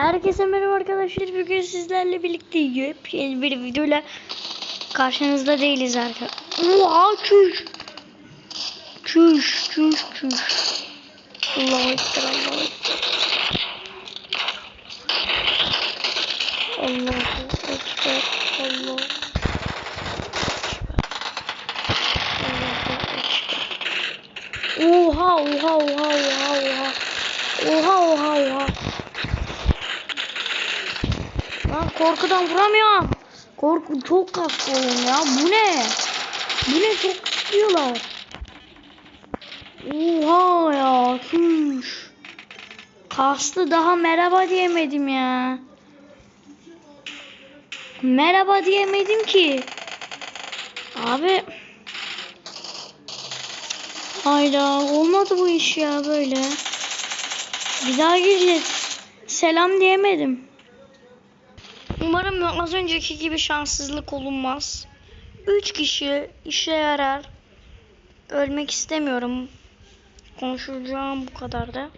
Herkese merhaba arkadaşlar. Bugün sizlerle birlikte yepyeni bir videoyla karşınızda değiliz arkadaşlar. Oha çüş. Çüş çüş çüş. Allahu Ekber Allahu Ekber. Allahu Ekber Allahu Ekber. Oha oha oha oha. Oha oha oha. Lan korkudan vuramıyorum. Korku çok kaslı oyun ya. Bu ne? Bu ne çok kasıyorlar. Oha ya. Şuş. Kaslı daha merhaba diyemedim ya. Merhaba diyemedim ki. Abi. Hayda olmadı bu iş ya böyle. Bir daha gireceğiz. Selam diyemedim. Umarım az önceki gibi şanssızlık olunmaz. Üç kişi işe yarar. Ölmek istemiyorum. Konuşacağım bu kadar da.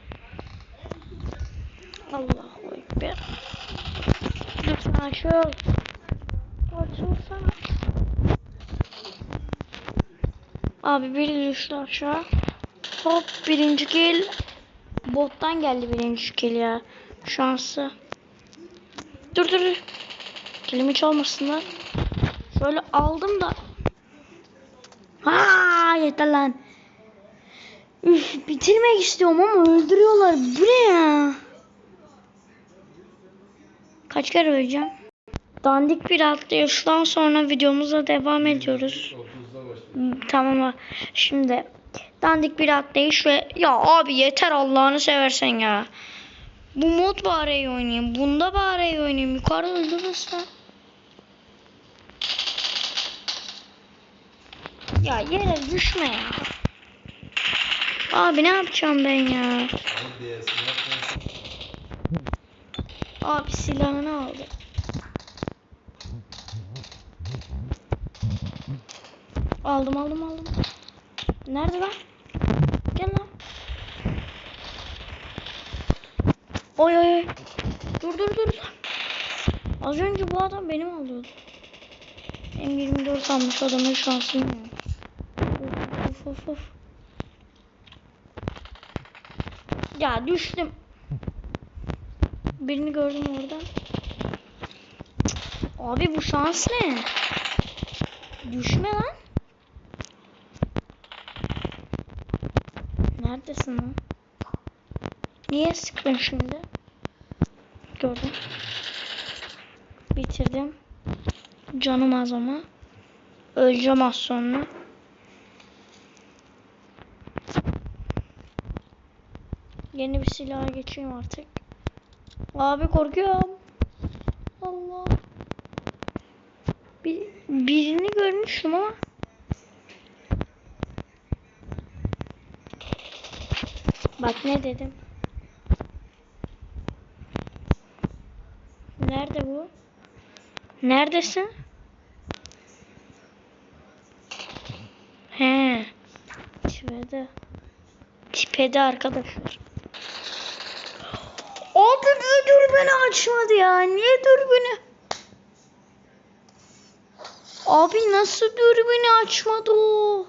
Allahu Ekber. Lütfen açıl. Açılsana. Abi biri düştü aşağı. Hop birinci kill. Bottan geldi birinci kill ya. Şansı. Dur dur dur. Kilimi çalmasınlar. Şöyle aldım da. Ha yeter lan. Üf, bitirmek istiyorum ama öldürüyorlar. Bu ne ya? Kaç kere öleceğim? Dandik bir atlayıştan sonra videomuza devam ediyoruz. Tamam. Şimdi dandik bir atlayış ve ya abi yeter Allah'ını seversen ya. Bu mod bari iyi oynayayım. Bunda bari iyi oynayayım. Yukarı öldürürse. Ya yere düşme ya. Abi ne yapacağım ben ya? Abi silahını aldı. Aldım aldım aldım. Nerede lan? Gel lan. Oy oy. Dur dur dur. Az önce bu adam benim alıyordu. M24 almış adamın şansını. Of of of. Ya düştüm. Birini gördüm orada. Abi bu şans ne? Düşme lan. Neredesin lan? Niye sıktın şimdi? Gördüm. Bitirdim. Canım az ama. Öleceğim az sonra. Yeni bir silaha geçeyim artık. Abi korkuyorum. Allah. Bir, birini görmüştüm ama. Bak ne dedim. Nerede bu? Neredesin? He. Tipede. Tipede arkadaşlar. Abi niye dürbünü açmadı ya? Niye dürbünü? Abi nasıl dürbünü açmadı o?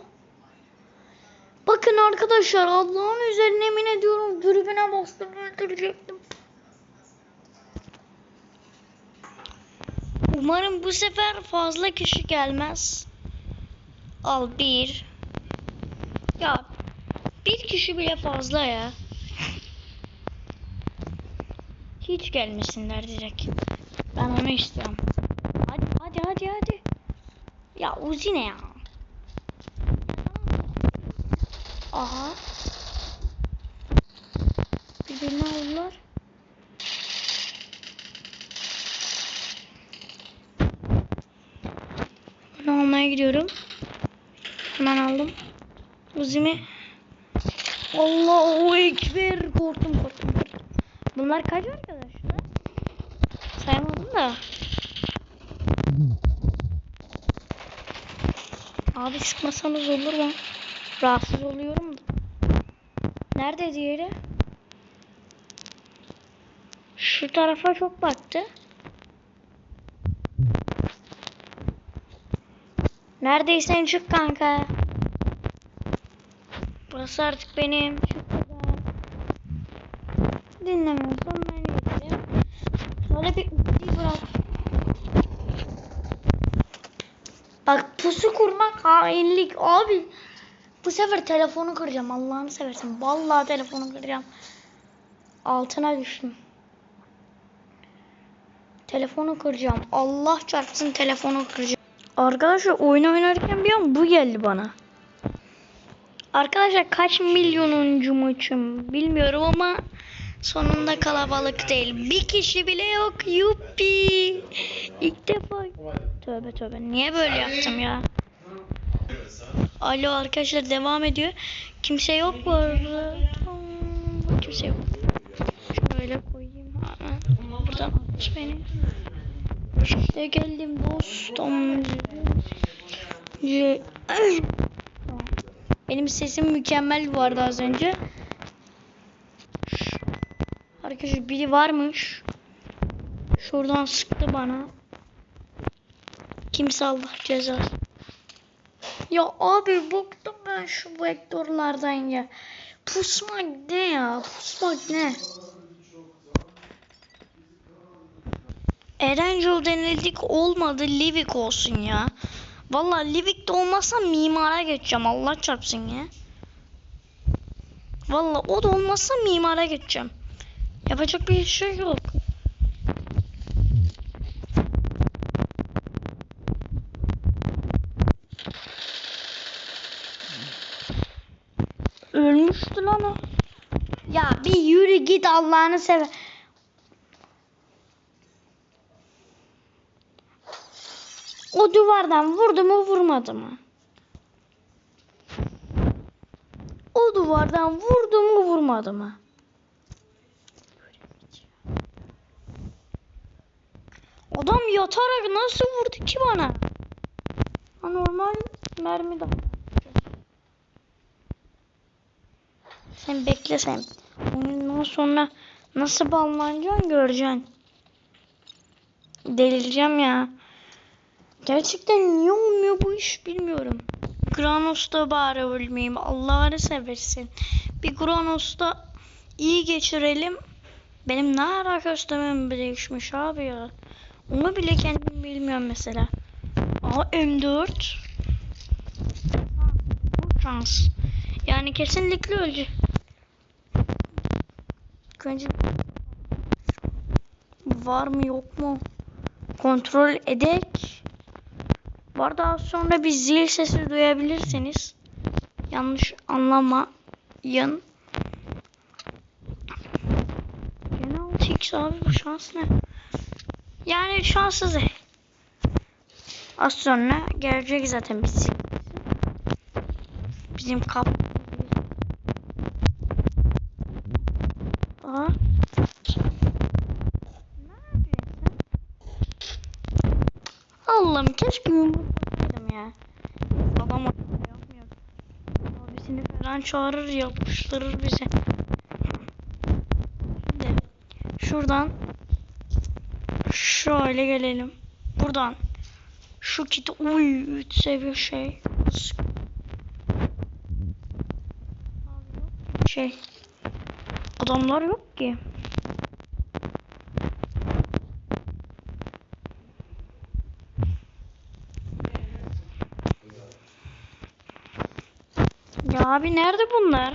Bakın arkadaşlar Allah'ın üzerine emin ediyorum dürbüne bastım öldürecektim. Umarım bu sefer fazla kişi gelmez. Al bir. Ya bir kişi bile fazla ya. Hiç gelmesinler direkt. Ben onu istiyorum. Hadi hadi hadi hadi. Ya Uzi ne ya? Aha. Gidiyorum. Hemen aldım. Uzimi. Allahu Ekber. Korktum korktum. Bunlar kaç arkadaşlar? Sayamadım da. Abi sıkmasanız olur mu? Rahatsız oluyorum da. Nerede diğeri? Şu tarafa çok baktı. Neredeysen çık kanka. Burası artık benim. Çık buradan. Dinlemiyorsan ben giderim. Şöyle bir bir bırak. Bak pusu kurmak hainlik abi. Bu sefer telefonu kıracağım. Allah'ını seversen. Vallahi telefonu kıracağım. Altına düştüm. Telefonu kıracağım. Allah çarpsın telefonu kıracağım. Arkadaşlar oyun oynarken bir an bu geldi bana. Arkadaşlar kaç milyonuncu maçım bilmiyorum ama sonunda kalabalık değil. Bir kişi bile yok. Yuppi. İlk defa. Tövbe tövbe. Niye böyle yaptım ya? Alo arkadaşlar devam ediyor. Kimse yok bu arada. Kimse yok. Şöyle koyayım. Buradan at beni. İşte geldim dostum. Benim sesim mükemmel vardı az önce. Arkadaşlar biri varmış. Şuradan sıktı bana. Kimse Allah cezası. Ya abi bıktım ben şu vektörlerden ya. Pusmak ne ya? Pusmak ne? Erencil denildik olmadı Livik olsun ya. Vallahi Livik de olmazsa mimara geçeceğim Allah çarpsın ya. Vallahi o da olmazsa mimara geçeceğim. Yapacak bir şey yok. Ölmüştü lan o. Ya bir yürü git Allah'ını sever. O duvardan vurdu mu vurmadı mı? O duvardan vurdu mu vurmadı mı? Adam yatarak nasıl vurdu ki bana? Ha, normal mermi de. Sen bekle sen. Oyundan sonra nasıl banlanacaksın göreceksin. Delireceğim ya. Gerçekten niye olmuyor bu iş bilmiyorum. Granos'ta bari ölmeyeyim. Allah'ını seversin. Bir Granos'ta iyi geçirelim. Benim ne ara köstemem değişmiş abi ya. Onu bile kendim bilmiyorum mesela. Aa M4. Bu şans. Yani kesinlikle ölecek. Önce var mı yok mu kontrol edek. Var daha sonra bir zil sesi duyabilirsiniz. Yanlış anlamayın. Gene 6x abi bu şans ne? Yani şanssız. Az sonra gelecek zaten biz. Bizim kap. Falan çağırır yapıştırır bizi. Şimdi şuradan şöyle gelelim. Buradan şu kiti uy 3 seviye şey. Şey adamlar yok ki. Ya abi nerede bunlar?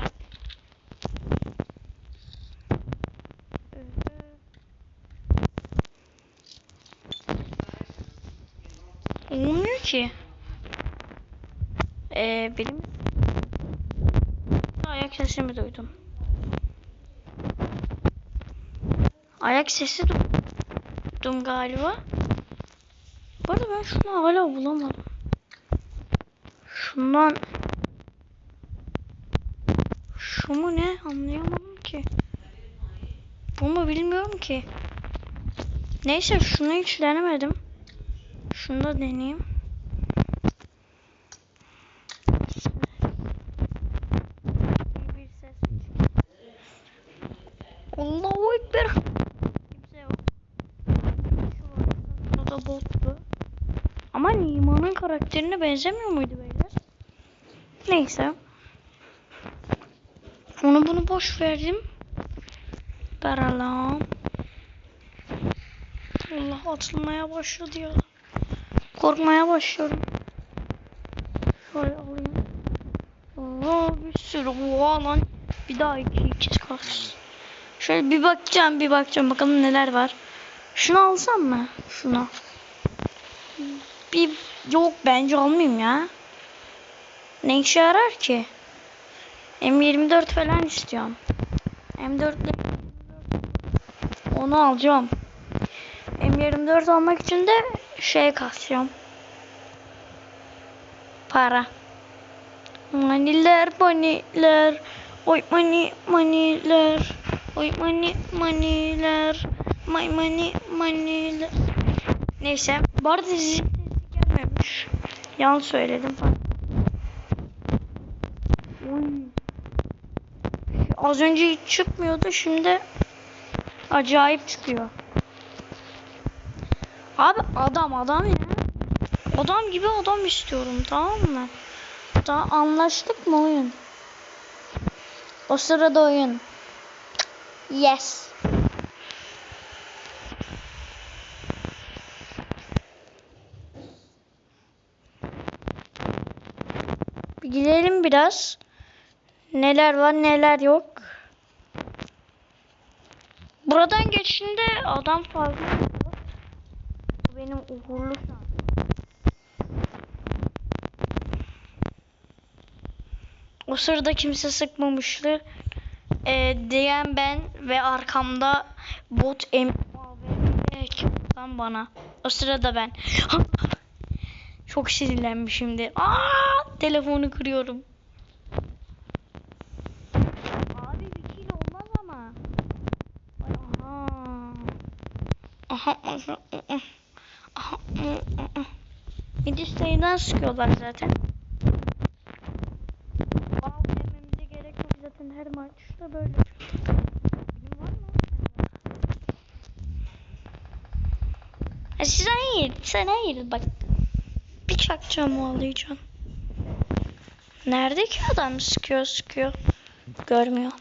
Olmuyor ki. Ee, benim ayak sesimi duydum. Ayak sesi duydum galiba. Bu arada ben şunu hala bulamadım. Şundan bu mu ne? Anlayamadım ki. Bu mu bilmiyorum ki. Neyse şunu hiç denemedim. Şunu da deneyeyim. Allahu Ekber. Kimse yok. Şu da bottu. Ama Nima'nın karakterine benzemiyor muydu böyle? Neyse. Onu bunu boş verdim. Beralam. Allah atılmaya başladı ya. Korkmaya başlıyorum. Şöyle alayım. Oo, bir sürü oha lan. Bir daha iki ikiz kalsın. Şöyle bir bakacağım bir bakacağım bakalım neler var. Şunu alsam mı? Şunu. Bir yok bence almayayım ya. Ne işe yarar ki? M24 falan istiyorum. M4 onu alacağım. M24 almak için de şey kasıyorum. Para. Maniler maniler. Oy mani maniler. Oy mani maniler. May mani maniler. Neyse. Bu arada sizi sesi gelmemiş. Yanlış söyledim falan. Oy. Az önce hiç çıkmıyordu. Şimdi acayip çıkıyor. Abi adam adam ya. Adam gibi adam istiyorum tamam mı? Daha anlaştık mı oyun? O sırada oyun. Yes. Gidelim biraz. Neler var neler yok. Buradan geçtiğinde adam fazla. Bu benim uğurlu. O sırada kimse sıkmamıştı. Ee, diyen ben ve arkamda bot em çıkan bana. O sırada ben. Çok sinirlenmişimdir. Aa, telefonu kırıyorum. Abi bir kill olmaz ama. Ay, Aha. Midistay'dan sıkıyorlar zaten. Wow dememize gerek yok zaten her maçta böyle. Benim var mı? Siz hayır, sen hayır bak. Bir çakacağım ağlayacağım. Nerede ki adam sıkıyor sıkıyor. Görmüyor.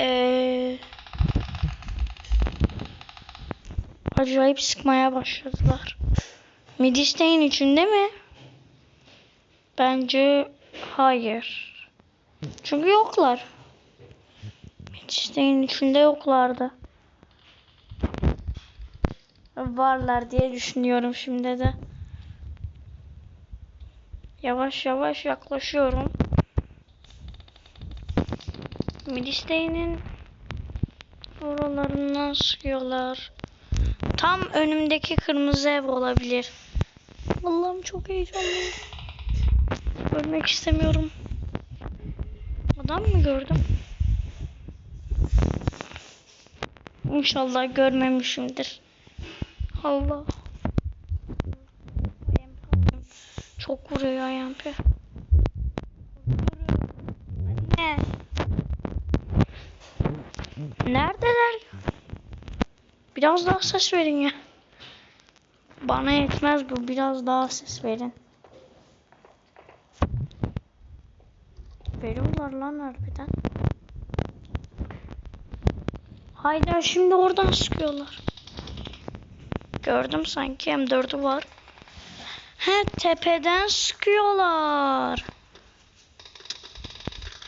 Ee, acayip sıkmaya başladılar. Midistein içinde mi? Bence hayır. Çünkü yoklar. Midistein içinde yoklardı. Varlar diye düşünüyorum şimdi de. Yavaş yavaş yaklaşıyorum. Midistein'in oralarından sıkıyorlar. Tam önümdeki kırmızı ev olabilir. Allah'ım çok heyecanlıyım. Ölmek istemiyorum. Adam mı gördüm? İnşallah görmemişimdir. Allah. Çok vuruyor ayağım. Anne. Neredeler? Biraz daha ses verin ya. Bana yetmez bu. Biraz daha ses verin. Veriyorlar lan harbiden. Hayda şimdi oradan sıkıyorlar. Gördüm sanki M4'ü var. He tepeden sıkıyorlar.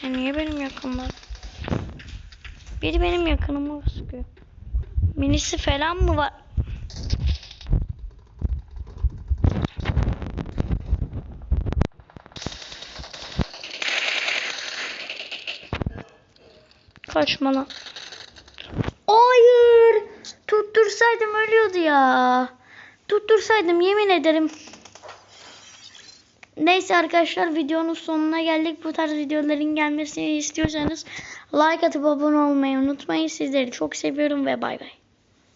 E niye benim yakınlar? Biri benim yakınıma sıkıyor. Minisi falan mı var? Kaçma lan. Hayır. Tuttursaydım ölüyordu ya. Tuttursaydım yemin ederim. Neyse arkadaşlar videonun sonuna geldik. Bu tarz videoların gelmesini istiyorsanız like atıp abone olmayı unutmayın. Sizleri çok seviyorum ve bay bay.